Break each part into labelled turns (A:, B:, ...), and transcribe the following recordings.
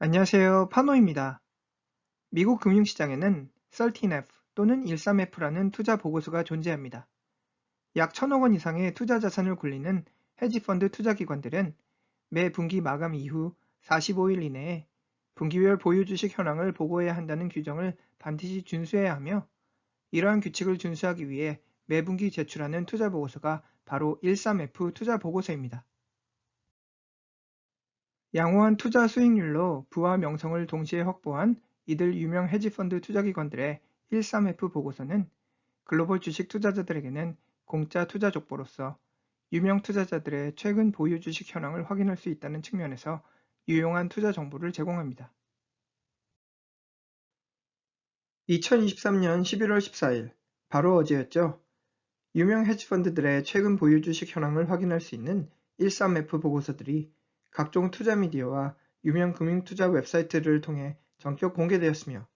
A: 안녕하세요. 파노입니다. 미국 금융시장에는 13F 또는 13F라는 투자 보고서가 존재합니다. 약 천억 원 이상의 투자 자산을 굴리는 헤지펀드 투자기관들은 매 분기 마감 이후 45일 이내에 분기별 보유 주식 현황을 보고해야 한다는 규정을 반드시 준수해야 하며 이러한 규칙을 준수하기 위해 매 분기 제출하는 투자 보고서가 바로 13F 투자 보고서입니다. 양호한 투자 수익률로 부와 명성을 동시에 확보한 이들 유명 헤지펀드 투자기관들의 13F 보고서는 글로벌 주식 투자자들에게는 공짜 투자 족보로서 유명 투자자들의 최근 보유 주식 현황을 확인할 수 있다는 측면에서 유용한 투자 정보를 제공합니다. 2023년 11월 14일, 바로 어제였죠. 유명 헤지펀드들의 최근 보유 주식 현황을 확인할 수 있는 13F 보고서들이 각종 투자 미디어와 유명 금융 투자 웹사이트를 통해 전격 공개되었으며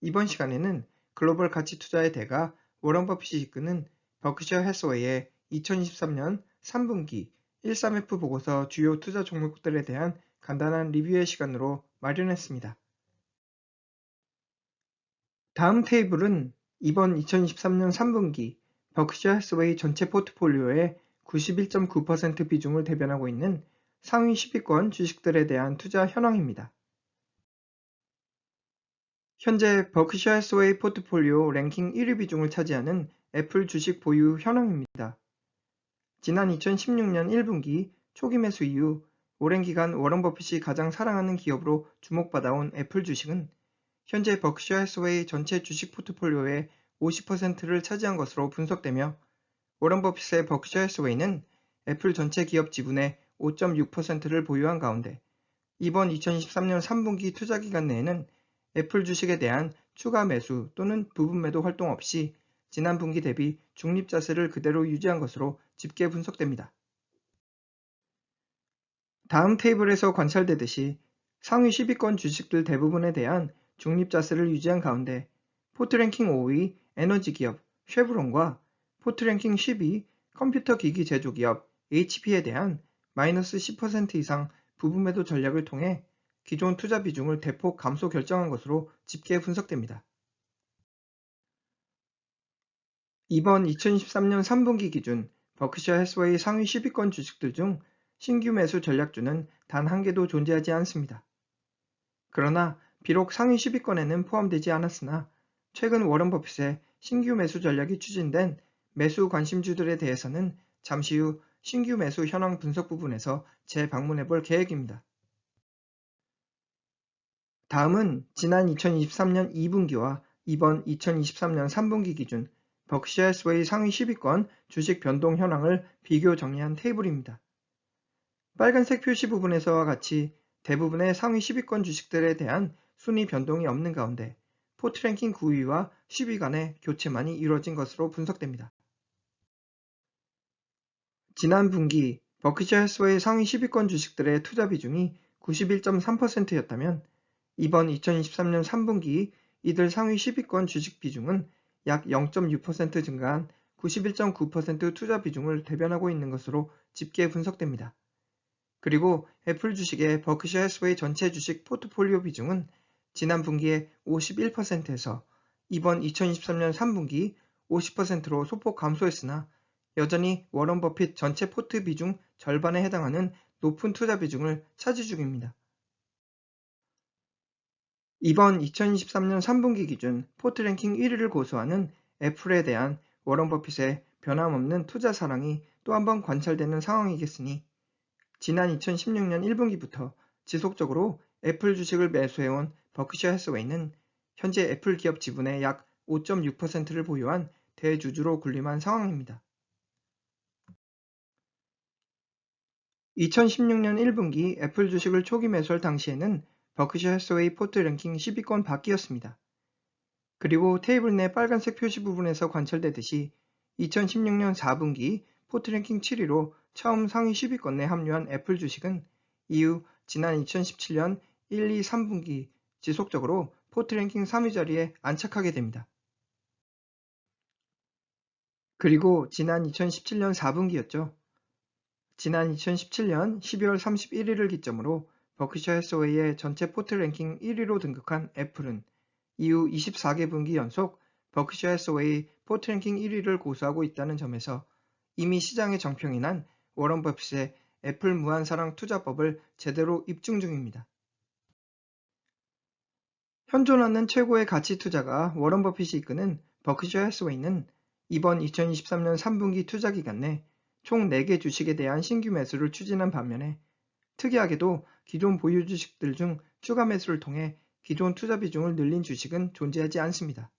A: 이번 시간에는 글로벌 가치 투자의 대가 워런 버핏이 이끄는 버크셔 해스웨이의 2023년 3분기 13F 보고서 주요 투자 종목들에 대한 간단한 리뷰의 시간으로 마련했습니다. 다음 테이블은 이번 2023년 3분기 버크셔 해스웨이 전체 포트폴리오의 91.9% 비중을 대변하고 있는 상위 10위권 주식들에 대한 투자 현황입니다. 현재 버크셔 해스웨이 포트폴리오 랭킹 1위 비중을 차지하는 애플 주식 보유 현황입니다. 지난 2016년 1분기 초기 매수 이후 오랜 기간 워런 버핏이 가장 사랑하는 기업으로 주목받아온 애플 주식은 현재 버크셔 해스웨이 전체 주식 포트폴리오의 50%를 차지한 것으로 분석되며 워런 버핏의 버크셔 해스웨이는 애플 전체 기업 지분의 5.6%를 보유한 가운데 이번 2023년 3분기 투자 기간 내에는 애플 주식에 대한 추가 매수 또는 부분 매도 활동 없이 지난 분기 대비 중립 자세를 그대로 유지한 것으로 집계 분석됩니다. 다음 테이블에서 관찰되듯이 상위 10위권 주식들 대부분에 대한 중립 자세를 유지한 가운데 포트랭킹 5위 에너지 기업 쉐브론과 포트랭킹 10위 컴퓨터 기기 제조 기업 HP에 대한 마이너스 10% 이상 부분 매도 전략을 통해 기존 투자 비중을 대폭 감소 결정한 것으로 집계 분석됩니다. 이번 2023년 3분기 기준 버크셔 해스웨이 상위 10위권 주식들 중 신규 매수 전략주는 단 한 개도 존재하지 않습니다. 그러나 비록 상위 10위권에는 포함되지 않았으나 최근 워런 버핏의 신규 매수 전략이 추진된 매수 관심주들에 대해서는 잠시 후 신규 매수 현황 분석 부분에서 재방문해 볼 계획입니다. 다음은 지난 2023년 2분기와 이번 2023년 3분기 기준 벅시아 스웨이 상위 10위권 주식 변동 현황을 비교 정리한 테이블입니다. 빨간색 표시 부분에서와 같이 대부분의 상위 10위권 주식들에 대한 순위 변동이 없는 가운데 포트랭킹 9위와 10위 간의 교체만이 이루어진 것으로 분석됩니다. 지난 분기 버크셔 해스웨이 상위 10위권 주식들의 투자 비중이 91.3%였다면 이번 2023년 3분기 이들 상위 10위권 주식 비중은 약 0.6% 증가한 91.9% 투자 비중을 대변하고 있는 것으로 집계 분석됩니다. 그리고 애플 주식의 버크셔 해스웨이 전체 주식 포트폴리오 비중은 지난 분기에 51%에서 이번 2023년 3분기 50%로 소폭 감소했으나 여전히 워런 버핏 전체 포트 비중 절반에 해당하는 높은 투자 비중을 차지 중입니다. 이번 2023년 3분기 기준 포트 랭킹 1위를 고수하는 애플에 대한 워런 버핏의 변함없는 투자 사랑이 또 한 번 관찰되는 상황이겠으니 지난 2016년 1분기부터 지속적으로 애플 주식을 매수해온 버크셔 해스웨이는 현재 애플 기업 지분의 약 5.6%를 보유한 대주주로 군림한 상황입니다. 2016년 1분기 애플 주식을 초기 매수할 당시에는 버크셔 해스웨이 포트 랭킹 10위권 밖이었습니다. 그리고 테이블 내 빨간색 표시 부분에서 관찰되듯이 2016년 4분기 포트 랭킹 7위로 처음 상위 10위권 내 합류한 애플 주식은 이후 지난 2017년 1, 2, 3분기 지속적으로 포트 랭킹 3위 자리에 안착하게 됩니다. 그리고 지난 2017년 4분기였죠. 지난 2017년 12월 31일을 기점으로 버크셔 해서웨이의 전체 포트 랭킹 1위로 등극한 애플은 이후 24개 분기 연속 버크셔 해서웨이 포트 랭킹 1위를 고수하고 있다는 점에서 이미 시장의 정평이 난 워런 버핏의 애플 무한사랑 투자법을 제대로 입증 중입니다. 현존하는 최고의 가치 투자가 워런 버핏이 이끄는 버크셔 해서웨이는 이번 2023년 3분기 투자 기간 내 총 4개 주식에 대한 신규 매수를 추진한 반면에 특이하게도 기존 보유 주식들 중 추가 매수를 통해 기존 투자 비중을 늘린 주식은 존재하지 않습니다.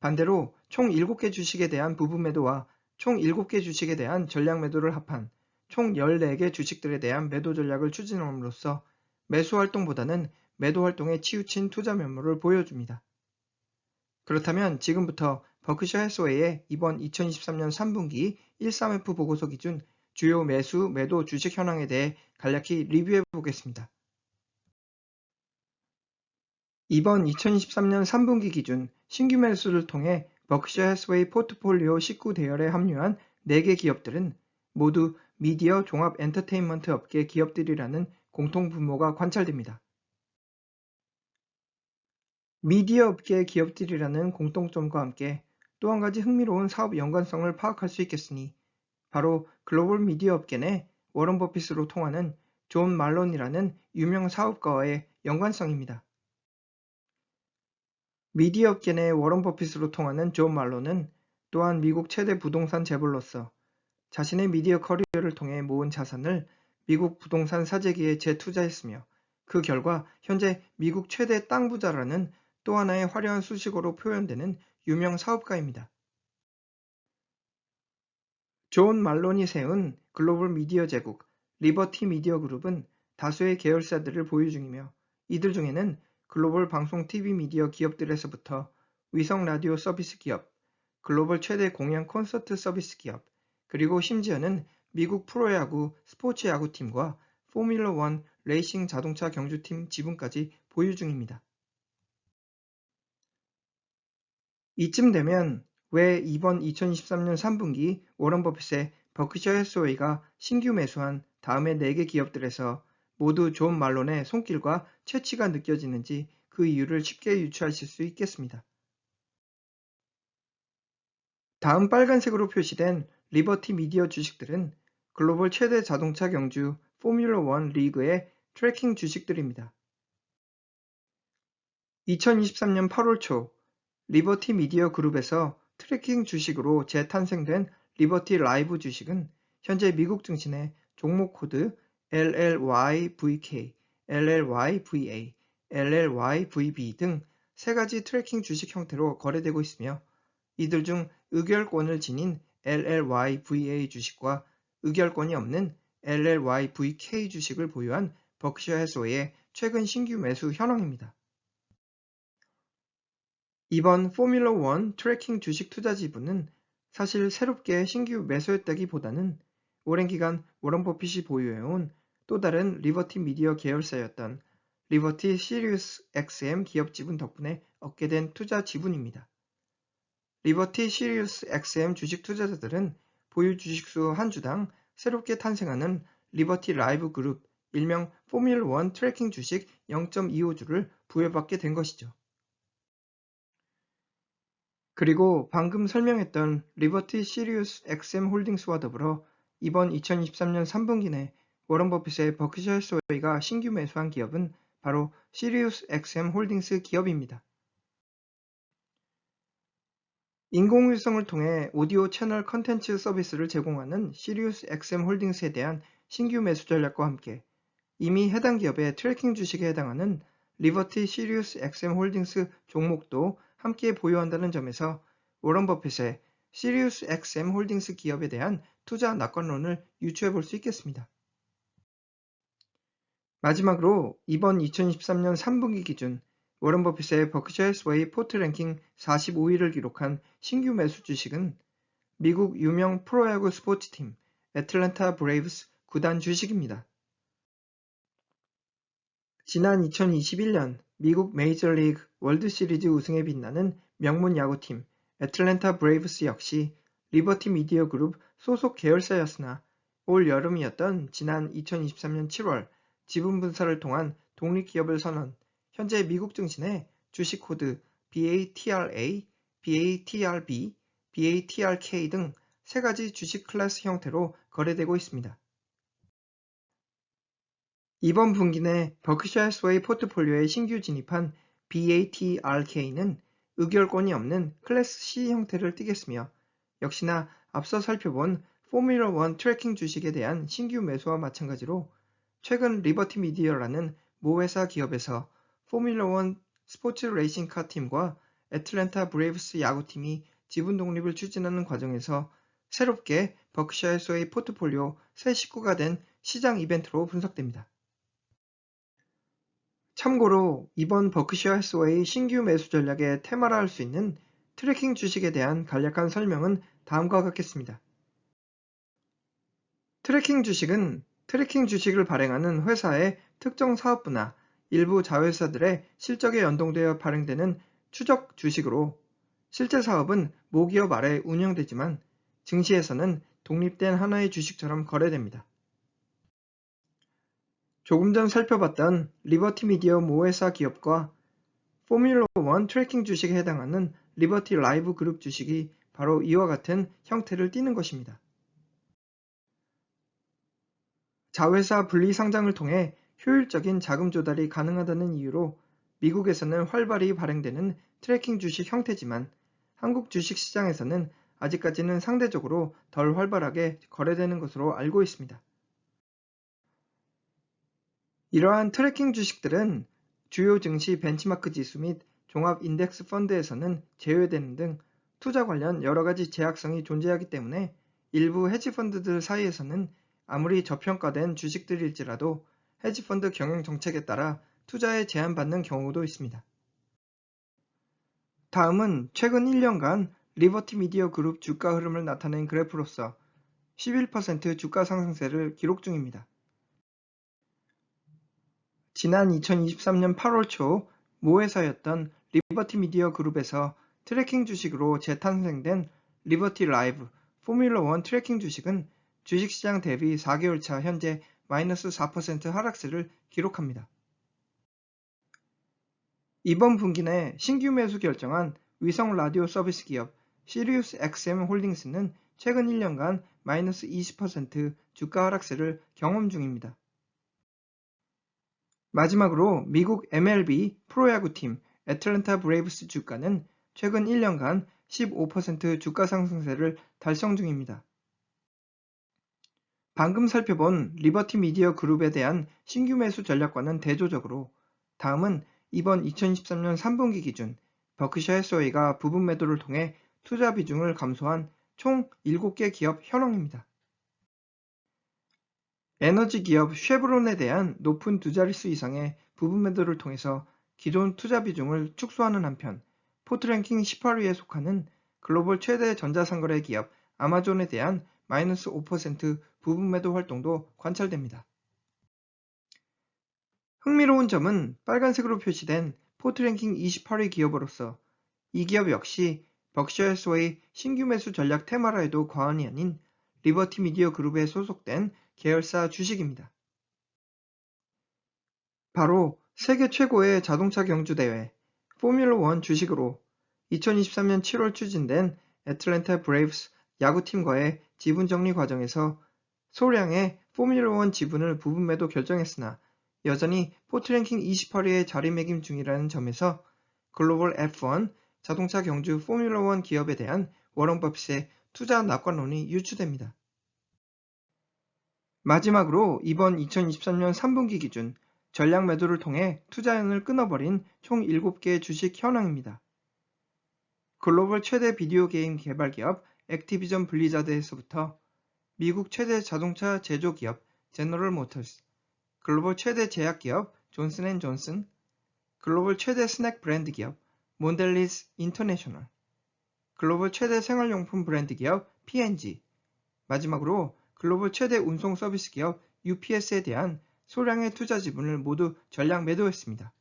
A: 반대로 총 7개 주식에 대한 부분 매도와 총 7개 주식에 대한 전략 매도를 합한 총 14개 주식들에 대한 매도 전략을 추진함으로써 매수 활동보다는 매도 활동에 치우친 투자 면모를 보여줍니다. 그렇다면 지금부터 버크셔 해서웨이의 이번 2023년 3분기 13F 보고서 기준 주요 매수, 매도 주식 현황에 대해 간략히 리뷰해 보겠습니다. 이번 2023년 3분기 기준 신규 매수를 통해 버크셔 해스웨이 포트폴리오 19대열에 합류한 4개 기업들은 모두 미디어 종합 엔터테인먼트 업계 기업들이라는 공통 분모가 관찰됩니다. 미디어 업계의 기업들이라는 공통점과 함께 또 한 가지 흥미로운 사업 연관성을 파악할 수 있겠으니 바로 글로벌 미디어 업계 내 워런 버핏으로 통하는 존 말론이라는 유명 사업가와의 연관성입니다. 미디어 업계 내 워런 버핏으로 통하는 존 말론은 또한 미국 최대 부동산 재벌로서 자신의 미디어 커리어를 통해 모은 자산을 미국 부동산 사재기에 재투자했으며 그 결과 현재 미국 최대 땅 부자라는 또 하나의 화려한 수식어로 표현되는 유명 사업가입니다. 존 말론이 세운 글로벌 미디어 제국 리버티 미디어 그룹은 다수의 계열사들을 보유 중이며 이들 중에는 글로벌 방송 TV 미디어 기업들에서부터 위성 라디오 서비스 기업, 글로벌 최대 공연 콘서트 서비스 기업, 그리고 심지어는 미국 프로야구 스포츠 야구팀과 포뮬러 1 레이싱 자동차 경주팀 지분까지 보유 중입니다. 이쯤 되면 왜 이번 2023년 3분기 워런 버핏의 버크셔 해스웨이가 신규 매수한 다음의 4개 기업들에서 모두 존 말론의 손길과 채취가 느껴지는지 그 이유를 쉽게 유추하실 수 있겠습니다. 다음 빨간색으로 표시된 리버티 미디어 주식들은 글로벌 최대 자동차 경주 포뮬러 1 리그의 트래킹 주식들입니다. 2023년 8월 초 리버티 미디어 그룹에서 트래킹 주식으로 재탄생된 리버티 라이브 주식은 현재 미국 증시내 종목 코드 LLYVK, LLYVA, LLYVB 등 세 가지 트래킹 주식 형태로 거래되고 있으며 이들 중 의결권을 지닌 LLYVA 주식과 의결권이 없는 LLYVK 주식을 보유한 버크셔 해소의 최근 신규 매수 현황입니다. 이번 포뮬러 1 트래킹 주식 투자 지분은 사실 새롭게 신규 매수했다기보다는 오랜 기간 워런 버핏이 보유해온 또 다른 리버티 미디어 계열사였던 리버티 시리우스 XM 기업 지분 덕분에 얻게 된 투자 지분입니다. 리버티 시리우스 XM 주식 투자자들은 보유 주식수 한 주당 새롭게 탄생하는 리버티 라이브 그룹 일명 포뮬러 1 트래킹 주식 0.25주를 부여받게 된 것이죠. 그리고 방금 설명했던 리버티 시리우스 XM 홀딩스와 더불어 이번 2023년 3분기 내 워런 버핏의 버크셔 해스웨이가 신규 매수한 기업은 바로 시리우스 XM 홀딩스 기업입니다. 인공위성을 통해 오디오 채널 컨텐츠 서비스를 제공하는 시리우스 XM 홀딩스에 대한 신규 매수 전략과 함께 이미 해당 기업의 트래킹 주식에 해당하는 리버티 시리우스 XM 홀딩스 종목도 함께 보유한다는 점에서 워런 버핏의 시리우스 XM 홀딩스 기업에 대한 투자 낙관론을 유추해 볼 수 있겠습니다. 마지막으로 이번 2023년 3분기 기준 워런 버핏의 버크셔 해스웨이 포트 랭킹 45위를 기록한 신규 매수 주식은 미국 유명 프로야구 스포츠팀 애틀랜타 브레이브스 구단 주식입니다. 지난 2021년 미국 메이저리그 월드시리즈 우승에 빛나는 명문 야구팀 애틀랜타 브레이브스 역시 리버티 미디어 그룹 소속 계열사였으나 올 여름이었던 지난 2023년 7월 지분 분사를 통한 독립기업을 선언, 현재 미국 증신의 주식 코드 BATRA, BATRB, BATRK 등 세 가지 주식 클래스 형태로 거래되고 있습니다. 이번 분기 내 버크셔 해스웨이 포트폴리오에 신규 진입한 BATRK는 의결권이 없는 클래스 C 형태를 띠겠으며 역시나 앞서 살펴본 포뮬러 1 트래킹 주식에 대한 신규 매수와 마찬가지로 최근 리버티 미디어라는 모 회사 기업에서 포뮬러 1 스포츠 레이싱카 팀과 애틀랜타 브레이브스 야구팀이 지분 독립을 추진하는 과정에서 새롭게 버크셔 해스웨이 포트폴리오 새 식구가 된 시장 이벤트로 분석됩니다. 참고로 이번 버크셔 해스웨이 신규 매수 전략의 테마라 할 수 있는 트래킹 주식에 대한 간략한 설명은 다음과 같겠습니다. 트래킹 주식은 트래킹 주식을 발행하는 회사의 특정 사업부나 일부 자회사들의 실적에 연동되어 발행되는 추적 주식으로 실제 사업은 모기업 아래 운영되지만 증시에서는 독립된 하나의 주식처럼 거래됩니다. 조금 전 살펴봤던 리버티 미디어 모회사 기업과 포뮬러 1 트래킹 주식에 해당하는 리버티 라이브 그룹 주식이 바로 이와 같은 형태를 띠는 것입니다. 자회사 분리 상장을 통해 효율적인 자금 조달이 가능하다는 이유로 미국에서는 활발히 발행되는 트래킹 주식 형태지만 한국 주식 시장에서는 아직까지는 상대적으로 덜 활발하게 거래되는 것으로 알고 있습니다. 이러한 트래킹 주식들은 주요 증시 벤치마크 지수 및 종합 인덱스 펀드에서는 제외되는 등 투자 관련 여러 가지 제약성이 존재하기 때문에 일부 헤지펀드들 사이에서는 아무리 저평가된 주식들일지라도 헤지펀드 경영 정책에 따라 투자에 제한받는 경우도 있습니다. 다음은 최근 1년간 리버티 미디어 그룹 주가 흐름을 나타낸 그래프로서 11% 주가 상승세를 기록 중입니다. 지난 2023년 8월 초 모 회사였던 리버티 미디어 그룹에서 트래킹 주식으로 재탄생된 리버티 라이브 포뮬러 1 트래킹 주식은 주식시장 대비 4개월 차 현재 마이너스 4% 하락세를 기록합니다. 이번 분기 내 신규 매수 결정한 위성 라디오 서비스 기업 시리우스 XM 홀딩스는 최근 1년간 마이너스 20% 주가 하락세를 경험 중입니다. 마지막으로 미국 MLB 프로야구팀 애틀랜타 브레이브스 주가는 최근 1년간 15% 주가 상승세를 달성 중입니다. 방금 살펴본 리버티 미디어 그룹에 대한 신규 매수 전략과는 대조적으로 다음은 이번 2023년 3분기 기준 버크셔 해스웨이가 부분 매도를 통해 투자 비중을 감소한 총 7개 기업 현황입니다. 에너지 기업 쉐브론에 대한 높은 두 자릿수 이상의 부분 매도를 통해서 기존 투자 비중을 축소하는 한편 포트랭킹 18위에 속하는 글로벌 최대 전자상거래 기업 아마존에 대한 마이너스 5% 부분 매도 활동도 관찰됩니다. 흥미로운 점은 빨간색으로 표시된 포트랭킹 28위 기업으로서 이 기업 역시 벅셔에스웨이 신규 매수 전략 테마라에도 과언이 아닌 리버티 미디어 그룹에 소속된 계열사 주식입니다. 바로 세계 최고의 자동차 경주 대회 포뮬러 1 주식으로 2023년 7월 추진된 애틀랜타 브레이브스 야구팀과의 지분 정리 과정에서 소량의 포뮬러 1 지분을 부분 매도 결정했으나 여전히 포트랭킹 28위에 자리매김 중이라는 점에서 글로벌 F1 자동차 경주 포뮬러1 기업에 대한 워런 버핏의 투자 낙관론이 유추됩니다. 마지막으로 이번 2023년 3분기 기준 전략 매도를 통해 투자연을 끊어버린 총 7개 주식 현황입니다. 글로벌 최대 비디오 게임 개발 기업 액티비전 블리자드에서부터 미국 최대 자동차 제조 기업 제너럴 모터스, 글로벌 최대 제약 기업 존슨앤존슨, 글로벌 최대 스낵 브랜드 기업 몬델리스 인터내셔널, 글로벌 최대 생활용품 브랜드 기업 P&G, 마지막으로 글로벌 최대 운송 서비스 기업 UPS에 대한 소량의 투자 지분을 모두 전량 매도했습니다.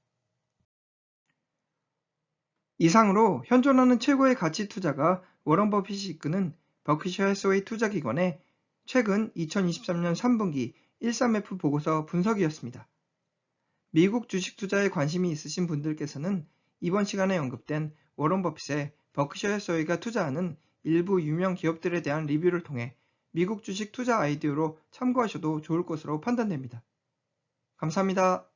A: 이상으로 현존하는 최고의 가치 투자가 워런 버핏이 이끄는 버크셔 해스웨이 투자기관의 최근 2023년 3분기 13F 보고서 분석이었습니다. 미국 주식 투자에 관심이 있으신 분들께서는 이번 시간에 언급된 워런 버핏의 버크셔 해서웨이가 투자하는 일부 유명 기업들에 대한 리뷰를 통해 미국 주식 투자 아이디어로 참고하셔도 좋을 것으로 판단됩니다. 감사합니다.